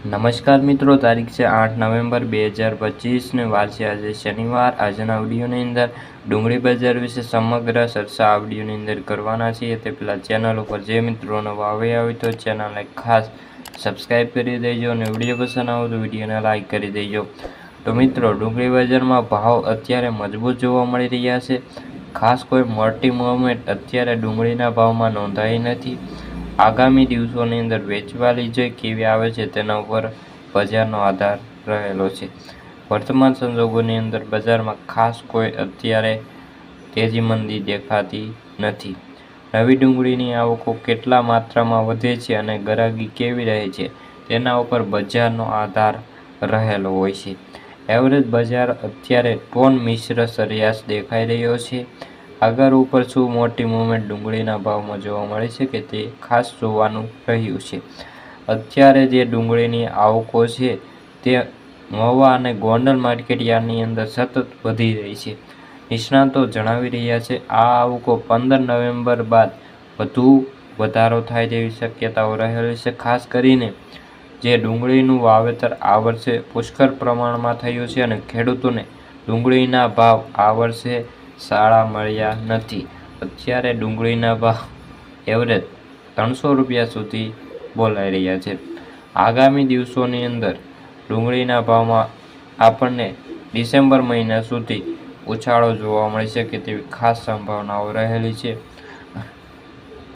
નમસ્કાર મિત્રો, તારીખ છે આઠ નવેમ્બર બે હજાર પચીસને વાર છે આજે શનિવાર. આજના વિડીયોની અંદર ડુંગળી બજાર વિશે સમગ્ર ચર્ચા આવડીઓની અંદર કરવાના છીએ. તે પહેલાં ચેનલ ઉપર જે મિત્રો નવા આવે તો ચેનલને ખાસ સબસ્ક્રાઈબ કરી દેજો અને વીડિયો પસંદ આવો તો વિડીયોને લાઇક કરી દેજો. તો મિત્રો, ડુંગળી બજારમાં ભાવ અત્યારે મજબૂત જોવા મળી રહ્યા છે. ખાસ કોઈ મોટી મુવમેન્ટ અત્યારે ડુંગળીના ભાવમાં નોંધાઈ નથી. આગામી દિવસોની અંદર વેચવાલી જે કેવી આવે છે તેના ઉપર બજારનો આધાર રહેલો છે. વર્તમાન સંજોગોની અંદર બજારમાં ખાસ કોઈ અત્યારે તેજી મંદી દેખાતી નથી. નવી ડુંગળીની આવકો કેટલા માત્રામાં વધે છે અને ગરાગી કેવી રહે છે તેના ઉપર બજારનો આધાર રહેલો હોય છે. એવરેજ બજાર અત્યારે ટોન મિશ્ર સરિયાસ દેખાઈ રહ્યો છે. આગળ ઉપર શું મોટી મુવમેન્ટ ડુંગળીના ભાવમાં જોવા મળે છે કે તે ખાસ જોવાનું રહ્યું છે? અત્યારે જે ડુંગળીની આવકો છે તે મહુવા અને ગોંડલ માર્કેટ યાર્ડની અંદર સતત વધી રહી છે. નિષ્ણાતો જણાવી રહ્યા છે, આ આવકો પંદર નવેમ્બર બાદ વધુ વધારો થાય તેવી શક્યતાઓ રહેલી છે, ખાસ કરીને જે ડુંગળીનું વાવેતર આ વર્ષે પુષ્કળ પ્રમાણમાં થયું છે અને ખેડૂતોને ડુંગળીના ભાવ આ વર્ષે સારા મળ્યા નથી. અત્યારે ડુંગળીના ભાવ એવરેજ ત્રણસો રૂપિયા સુધી બોલાઈ રહ્યા છે. આગામી દિવસોની અંદર ડુંગળીના ભાવમાં આપણને ડિસેમ્બર મહિના સુધી ઉછાળો જોવા મળી શકે તેવી ખાસ સંભાવનાઓ રહેલી છે.